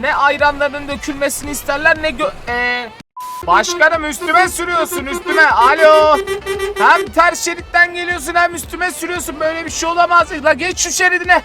ne ayranların dökülmesini isterler ne gö... Ee, Başkanım üstüme sürüyorsun üstüme. Alo. Hem ters şeritten geliyorsun hem üstüme sürüyorsun. Böyle bir şey olamaz. La geç şu şeridine.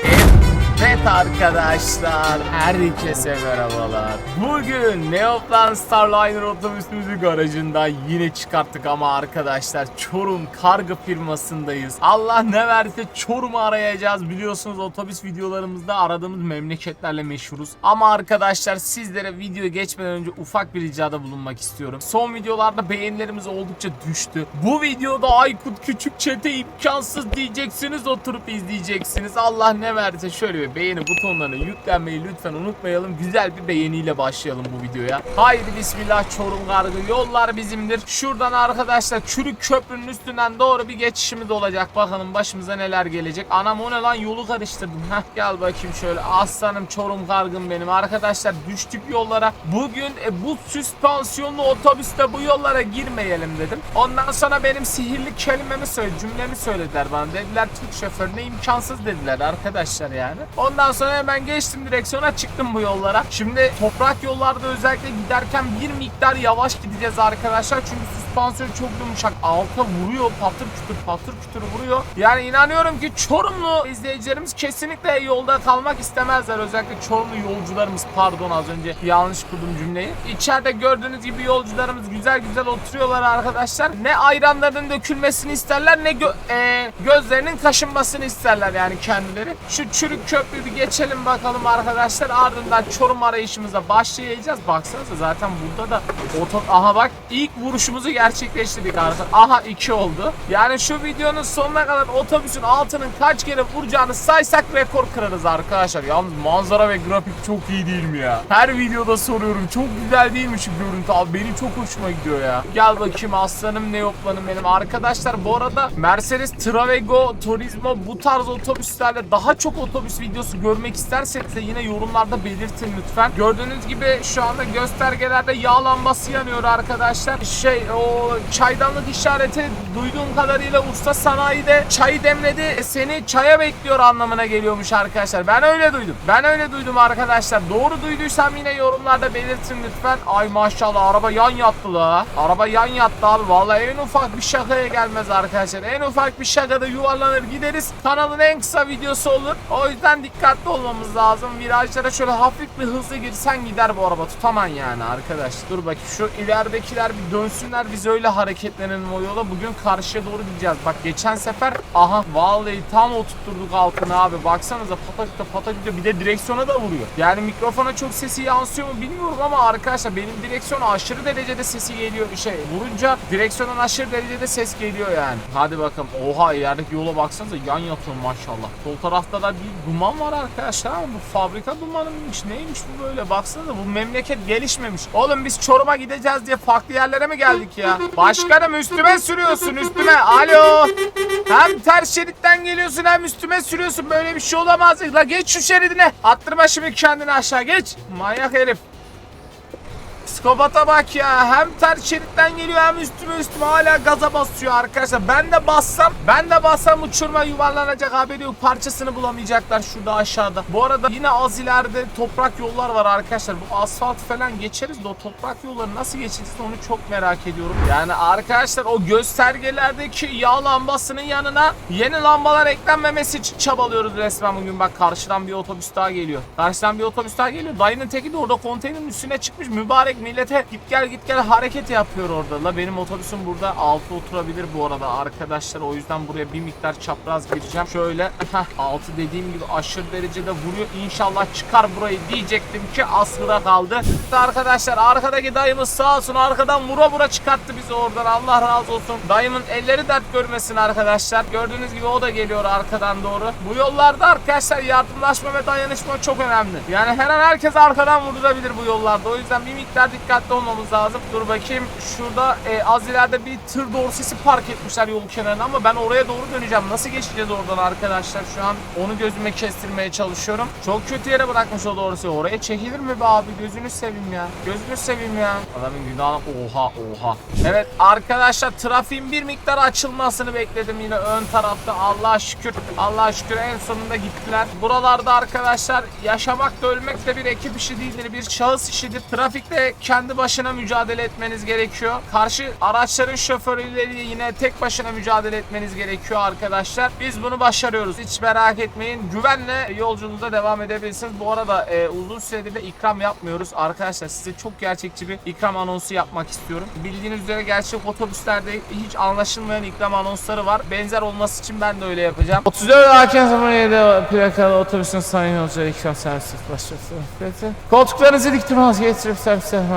Evet arkadaşlar, herkese merhabalar. Bugün Neoplan Starliner otobüsümüzü garajından yine çıkarttık ama arkadaşlar Çorum kargo firmasındayız. Allah ne verse Çorum'u arayacağız. Biliyorsunuz otobüs videolarımızda aradığımız memleketlerle meşhuruz. Ama arkadaşlar sizlere video geçmeden önce ufak bir ricada bulunmak istiyorum. Son videolarda beğenilerimiz oldukça düştü. Bu videoda Aykut Küçük Çete imkansız diyeceksiniz oturup izleyeceksiniz. Allah ne verse şöyle bir beğeni butonlarına yüklenmeyi lütfen unutmayalım. Güzel bir beğeniyle başlayalım bu videoya. Haydi bismillah Çorum Kargı yollar bizimdir. Şuradan arkadaşlar Çürük Köprünün üstünden doğru bir geçişimiz olacak. Bakalım başımıza neler gelecek. Anam o ne lan yolu karıştırdım. Heh gel bakayım şöyle. Aslanım Çorum Kargım benim. Arkadaşlar düştük yollara. Bugün e, bu süspansiyonlu otobüste bu yollara girmeyelim dedim. Ondan sonra benim sihirli kelimemi söyle, cümlemi söylediler bana. Dediler Türk şoförüne imkansız dediler arkadaşlar yani. Ondan sonra hemen geçtim direksiyona çıktım bu yollara. Şimdi toprak yollarda özellikle giderken bir miktar yavaş gideceğiz arkadaşlar. Çünkü süspansiyon çok yumuşak. Alta vuruyor patır kütür patır kütür vuruyor. Yani inanıyorum ki Çorumlu izleyicilerimiz kesinlikle yolda kalmak istemezler. Özellikle Çorumlu yolcularımız pardon az önce yanlış kurdum cümleyi. İçeride gördüğünüz gibi yolcularımız güzel güzel oturuyorlar arkadaşlar. Ne ayranların dökülmesini isterler ne gö- e, gözlerinin kaşınmasını isterler yani kendileri. Şu çürük köprüyü bir geçelim bakalım arkadaşlar. Ardından Çorum arayışımıza başlayacağız. Baksanıza zaten burada da oto... Aha bak ilk vuruşumuzu gerçekleştirdik arkadaşlar. Aha iki oldu. Yani şu videonun sonuna kadar otobüsün altının kaç kere vuracağını saysak rekor kırarız arkadaşlar. Yalnız manzara ve grafik çok iyi değil mi ya? Her videoda soruyorum. Çok güzel değil mi şu görüntü abi? Benim çok hoşuma gidiyor ya. Gel bakayım aslanım ne yoplanım benim. Arkadaşlar bu arada Mercedes Travego, Turismo bu tarz otobüslerle daha çok otobüs videosu görmek isterseniz de yine yorumlarda belirtin lütfen. Gördüğünüz gibi şu anda göstergelerde yağ lambası yanıyor arkadaşlar. Şey o çaydanlık işareti duyduğum kadarıyla usta sanayide çayı demledi e, seni çaya bekliyor anlamına geliyormuş arkadaşlar. Ben öyle duydum. Ben öyle duydum arkadaşlar. Doğru duyduysam yine yorumlarda belirtin lütfen. Ay maşallah araba yan yattı la. Araba yan yattı abi. Vallahi en ufak bir şakaya gelmez arkadaşlar. En ufak bir şakada yuvarlanır gideriz. Kanalın en kısa videosu olur. O yüzden dikkatli olmamız lazım. Virajlara şöyle hafif bir hızlı girsen gider bu araba. Tutaman yani arkadaş. Dur bakayım şu ileridekiler bir dönsünler. Öyle hareketlenelim o yola. Bugün karşıya doğru gideceğiz. Bak geçen sefer aha vallahi tam oturtturduk altına abi. Baksanıza pataküte pataküte bir de direksiyona da vuruyor. Yani mikrofona çok sesi yansıyor mu bilmiyorum ama arkadaşlar benim direksiyona aşırı derecede sesi geliyor. Şey vurunca direksiyonun aşırı derecede ses geliyor yani. Hadi bakalım. Oha ilerideki yola baksanıza yan yatıyor maşallah. Sol tarafta da bir duman var arkadaşlar ama bu fabrika dumanı mıymış neymiş bu böyle baksanıza bu memleket gelişmemiş. Oğlum biz Çorum'a gideceğiz diye farklı yerlere mi geldik ya? Başkanım üstüme sürüyorsun üstüme. Alo. Hem ters şeritten geliyorsun hem üstüme sürüyorsun. Böyle bir şey olamaz. La geç şu şeridine. Attırma şimdi kendini aşağı geç. Manyak herif. Psikopata bak ya. Hem ters şeritten geliyor hem üstüme üstüme hala gaza basıyor arkadaşlar. Ben de bassam, ben de bassam uçurma yuvarlanacak haberi yok. Parçasını bulamayacaklar şurada aşağıda. Bu arada yine az ileride toprak yollar var arkadaşlar. Bu asfalt falan geçeriz de o toprak yolları nasıl geçeceğiz onu çok merak ediyorum. Yani arkadaşlar o göstergelerdeki yağ lambasının yanına yeni lambalar eklenmemesi için çabalıyoruz resmen bugün. Bak karşıdan bir otobüs daha geliyor. Karşıdan bir otobüs daha geliyor. Dayının teki de orada konteynerin üstüne çıkmış. Mübarek millete git gel git gel hareket yapıyor orada. La benim otobüsüm burada altı oturabilir bu arada arkadaşlar. O yüzden buraya bir miktar çapraz gireceğim. Şöyle altı dediğim gibi aşırı derecede vuruyor. İnşallah çıkar burayı diyecektim ki aslıda kaldı. Arkadaşlar arkadaki dayımız sağ olsun arkadan vura vura çıkarttı bizi oradan. Allah razı olsun. Dayımın elleri dert görmesin arkadaşlar. Gördüğünüz gibi o da geliyor arkadan doğru. Bu yollarda arkadaşlar yardımlaşma ve dayanışma çok önemli. Yani her an herkes arkadan vurdurabilir bu yollarda. O yüzden bir miktar dikkat dikkatli olmamız lazım. Dur bakayım şurada e, az ileride bir tır dorsesi park etmişler yol kenarına ama ben oraya doğru döneceğim. Nasıl geçeceğiz oradan arkadaşlar? Şu an onu gözüme kestirmeye çalışıyorum. Çok kötü yere bırakmış o dorseyi. Oraya çekilir mi be abi? Gözünü seveyim ya. Gözünü seveyim ya. Adamın günahı oha oha. Evet arkadaşlar trafiğin bir miktar açılmasını bekledim yine ön tarafta. Allah'a şükür. Allah'a şükür en sonunda gittiler. Buralarda arkadaşlar yaşamak da ölmek de bir ekip işi değildir. Bir şahıs işidir. Trafikte kendi başına mücadele etmeniz gerekiyor. Karşı araçların şoförleriyle yine tek başına mücadele etmeniz gerekiyor arkadaşlar. Biz bunu başarıyoruz. Hiç merak etmeyin. Güvenle yolculuğunuza devam edebilirsiniz. Bu arada e, uzun süredir de ikram yapmıyoruz. Arkadaşlar size çok gerçekçi bir ikram anonsu yapmak istiyorum. Bildiğiniz üzere gerçek otobüslerde hiç anlaşılmayan ikram anonsları var. Benzer olması için ben de öyle yapacağım. 34 Hakan 07 plakalı otobüsün sayın yolcuları ikram servisi başlasın. Koltuklarınızı dik durmanız getirip pasörü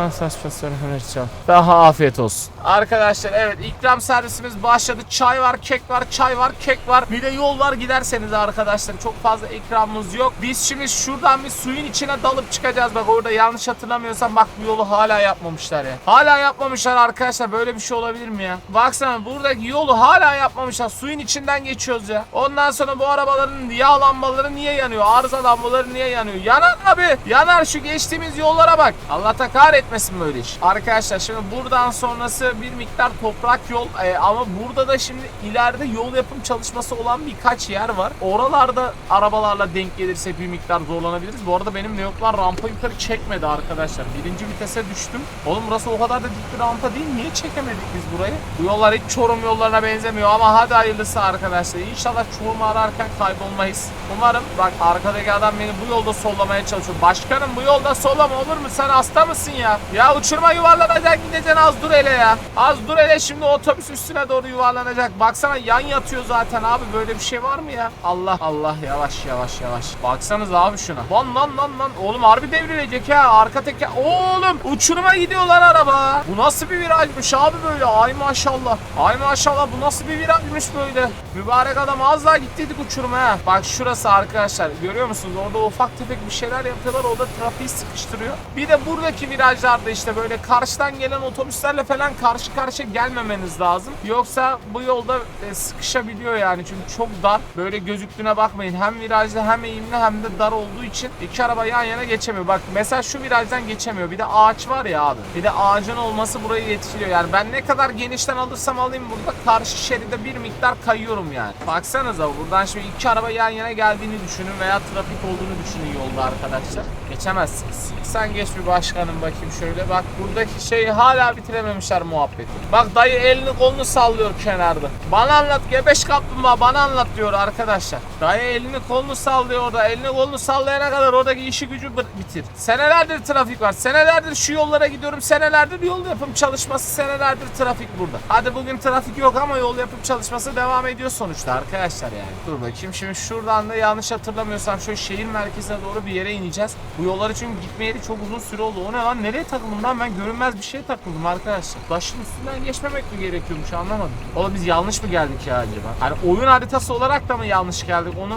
Daha afiyet olsun. Arkadaşlar evet ikram servisimiz başladı. Çay var, kek var, çay var, kek var. Bir de yol var giderseniz arkadaşlar. Çok fazla ikramımız yok. Biz şimdi şuradan bir suyun içine dalıp çıkacağız. Bak orada yanlış hatırlamıyorsam bak bu yolu hala yapmamışlar ya. Hala yapmamışlar arkadaşlar. Böyle bir şey olabilir mi ya? Baksana buradaki yolu hala yapmamışlar. Suyun içinden geçiyoruz ya. Ondan sonra bu arabaların yağ lambaları niye yanıyor? Arıza lambaları niye yanıyor? Yanar abi. Yanar şu geçtiğimiz yollara bak. Allah ta kahretmesin böyle iş. Arkadaşlar şimdi buradan sonrası bir miktar toprak yol Ee, ama burada da şimdi ileride yol yapım çalışması olan birkaç yer var. Oralarda arabalarla denk gelirse bir miktar zorlanabiliriz. Bu arada benim Neoplan rampa yukarı çekmedi arkadaşlar. Birinci vitese düştüm. Oğlum burası o kadar da dik bir rampa değil. Niye çekemedik biz burayı? Bu yollar hiç Çorum yollarına benzemiyor ama hadi hayırlısı arkadaşlar. İnşallah Çorum'u ararken kaybolmayız. Umarım bak arkadaki adam beni bu yolda sollamaya çalışıyor. Başkanım bu yolda sollama olur mu? Sen hasta mısın ya? Ya uçurma yuvarlanacak gideceksin az dur hele ya. Az dur hele şimdi otobüs üstüne doğru yuvarlanacak. Baksana yan yatıyor zaten abi böyle bir şey var mı ya? Allah Allah yavaş yavaş yavaş. Baksanız abi şuna. Lan lan lan lan. Oğlum harbi devrilecek ya. Arka teker. Oğlum uçuruma gidiyorlar araba. Bu nasıl bir virajmış abi böyle? Ay maşallah. Ay maşallah bu nasıl bir virajmış böyle? Mübarek adam az daha gittiydik uçuruma ha. Bak şurası arkadaşlar. Görüyor musunuz? Orada ufak tefek bir şeyler yapıyorlar. O da trafiği sıkıştırıyor. Bir de buradaki virajlarda işte böyle karşıdan gelen otobüslerle falan karşı karşıya gelmemeniz lazım. Yoksa bu yolda e, sıkışabiliyor yani. Çünkü çok dar. Böyle gözüktüğüne bakmayın. Hem virajlı hem eğimli hem de dar olduğu için iki araba yan yana geçemiyor. Bak mesela şu virajdan geçemiyor. Bir de ağaç var ya abi. Bir de ağacın olması burayı etkiliyor. Yani ben ne kadar genişten alırsam alayım burada karşı şeride bir miktar kayıyorum yani. Baksanıza buradan şimdi iki araba yan yana geldiğini düşünün veya trafik olduğunu düşünün yolda arkadaşlar. Geçemezsiniz. Sen geç bir başkanım bakayım şöyle. Bak buradaki şeyi hala bitirememişler muhabbeti. Bak dayı elini kolunu sallıyor kenarda. Bana anlat gebeş kaplumbağa bana anlat diyor arkadaşlar. Dayı elini kolunu sallıyor orada. Elini kolunu sallayana kadar oradaki işi gücü bitir. Senelerdir trafik var. Senelerdir şu yollara gidiyorum. Senelerdir yol yapım çalışması. Senelerdir trafik burada. Hadi bugün trafik yok ama yol yapım çalışması devam ediyor sonuçta arkadaşlar yani. Dur bakayım şimdi şuradan da yanlış hatırlamıyorsam şöyle şehir merkezine doğru bir yere ineceğiz. Bu yolları çünkü gitmeyeli çok uzun süre oldu. O ne lan nereye takıldım lan ben görünmez bir şeye takıldım arkadaşlar. Başın üstünden geçmemek mi gerekiyormuş anlamadım. Oğlum biz yanlış mı geldik ya acaba? Hani oyun haritası olarak da mı yanlış geldik onu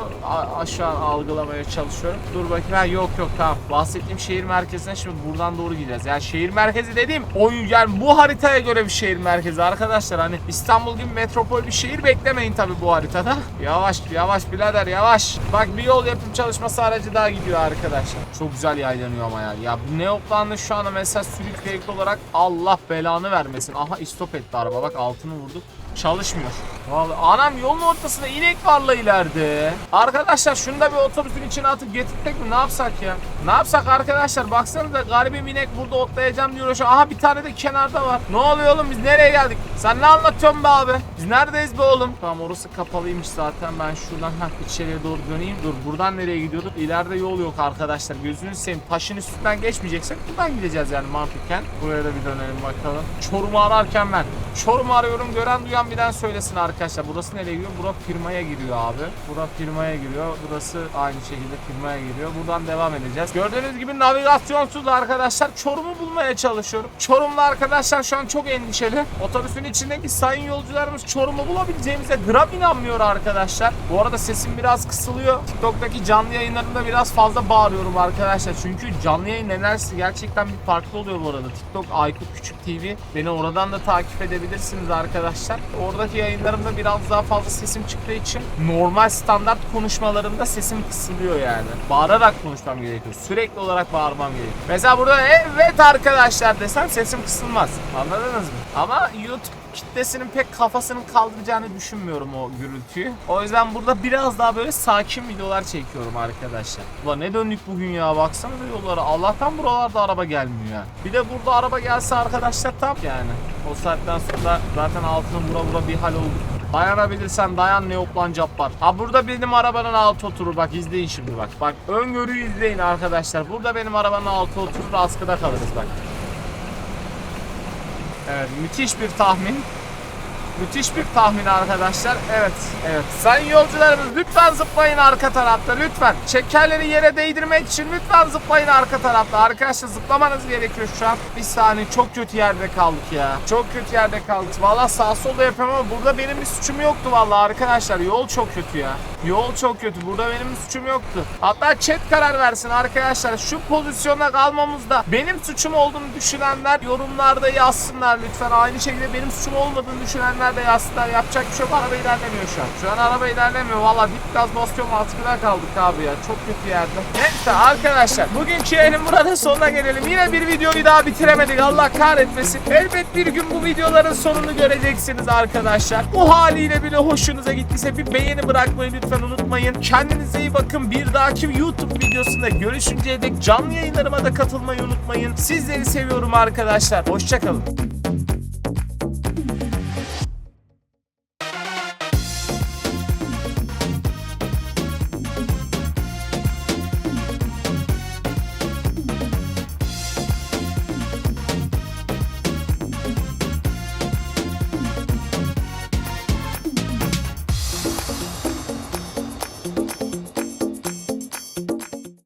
aşağı algılamaya çalışıyorum. Dur bakayım ha yok yok tamam. Bahsettiğim şehir merkezine şimdi buradan doğru gideceğiz. Yani şehir merkezi dediğim oyun yani bu haritaya göre bir şehir merkezi arkadaşlar. Hani İstanbul gibi metropol bir şehir beklemeyin tabi bu haritada. Yavaş yavaş birader yavaş. Bak bir yol yapım çalışması aracı daha gidiyor arkadaşlar. Çok güzel yaylanıyor ama ya. Ya bu ne yoklandı şu anda mesela sürükleyici olarak Allah belanı vermesin. Aha istop etti araba bak altını vurduk. Çalışmıyor. Vallahi anam yolun ortasında inek var la ileride. Arkadaşlar şunu da bir otobüsün içine atıp getirtek mi ne yapsak ya? Ne yapsak arkadaşlar baksanıza garibim inek burada otlayacağım diyor. Şu aha bir tane de kenarda var. Ne oluyor oğlum biz nereye geldik? Sen ne anlatıyorsun be abi? Biz neredeyiz be oğlum? Tamam orası kapalıymış zaten ben şuradan heh, içeriye doğru döneyim. Dur buradan nereye gidiyorduk? İleride yol yok arkadaşlar. Gözünü seveyim. Taşın üstünden geçmeyeceksek buradan gideceğiz yani mantıken. Buraya da bir dönelim bakalım. Çorum'u ararken ben. Çorum'u arıyorum gören duyan bilen bilen söylesin arkadaşlar. Burası nereye giriyor? Bura firmaya giriyor abi. Bura firmaya giriyor. Burası aynı şekilde firmaya giriyor. Buradan devam edeceğiz. Gördüğünüz gibi navigasyonsuz arkadaşlar Çorum'u bulmaya çalışıyorum. Çorum'da arkadaşlar şu an çok endişeli. Otobüsün içindeki sayın yolcularımız Çorum'u bulabileceğimize gram inanmıyor arkadaşlar. Bu arada sesim biraz kısılıyor. TikTok'taki canlı yayınlarımda biraz fazla bağırıyorum arkadaşlar. Çünkü canlı yayın enerjisi gerçekten bir farklı oluyor bu arada. TikTok Aykut Küçük TV. Beni oradan da takip edebilirsiniz arkadaşlar. Oradaki yayınlarımda biraz daha fazla sesim çıktığı için normal standart konuşmalarımda sesim kısılıyor yani. Bağırarak konuşmam gerekiyor. Sürekli olarak bağırmam gerekiyor. Mesela burada evet arkadaşlar desem sesim kısılmaz. Anladınız mı? Ama YouTube kitlesinin pek kafasının kaldıracağını düşünmüyorum o gürültüyü. O yüzden burada biraz daha böyle sakin videolar çekiyorum arkadaşlar. Ulan ne döndük bugün ya baksana da yollara. Allah'tan buralarda araba gelmiyor ya. Bir de burada araba gelse arkadaşlar tam yani. O saatten sonra zaten altına vura vura bir hal olduk. Dayanabilirsen dayan Neoplan Cabbar. Ha burada benim arabanın altı oturur bak izleyin şimdi bak. Bak öngörüyü izleyin arkadaşlar. Burada benim arabanın altı oturur askıda kalırız bak. Evet müthiş bir tahmin. Müthiş bir tahmin arkadaşlar. Evet, evet. Sayın yolcularımız lütfen zıplayın arka tarafta lütfen. Şekerleri yere değdirmek için lütfen zıplayın arka tarafta. Arkadaşlar zıplamanız gerekiyor şu an. Bir saniye çok kötü yerde kaldık ya. Çok kötü yerde kaldık. Valla sağ solda yapıyorum ama burada benim bir suçum yoktu valla arkadaşlar. Yol çok kötü ya. Yol çok kötü. Burada benim suçum yoktu. Hatta chat karar versin arkadaşlar. Şu pozisyonda kalmamızda benim suçum olduğunu düşünenler yorumlarda yazsınlar lütfen. Aynı şekilde benim suçum olmadığını düşünenler de yazsınlar. Yapacak bir şey yok. Araba ilerlemiyor şu an. Şu an araba ilerlemiyor. Valla dip gaz basıyorum askıda kaldık abi ya. Çok kötü yerde. Neyse arkadaşlar. Bugünkü yayının burada sonuna gelelim. Yine bir videoyu daha bitiremedik. Allah kahretmesin. Elbet bir gün bu videoların sonunu göreceksiniz arkadaşlar. Bu haliyle bile hoşunuza gittiyse bir beğeni bırakmayı lütfen unutmayın. Kendinize iyi bakın. Bir dahaki YouTube videosunda görüşünceye dek canlı yayınlarıma da katılmayı unutmayın. Sizleri seviyorum arkadaşlar. Hoşçakalın.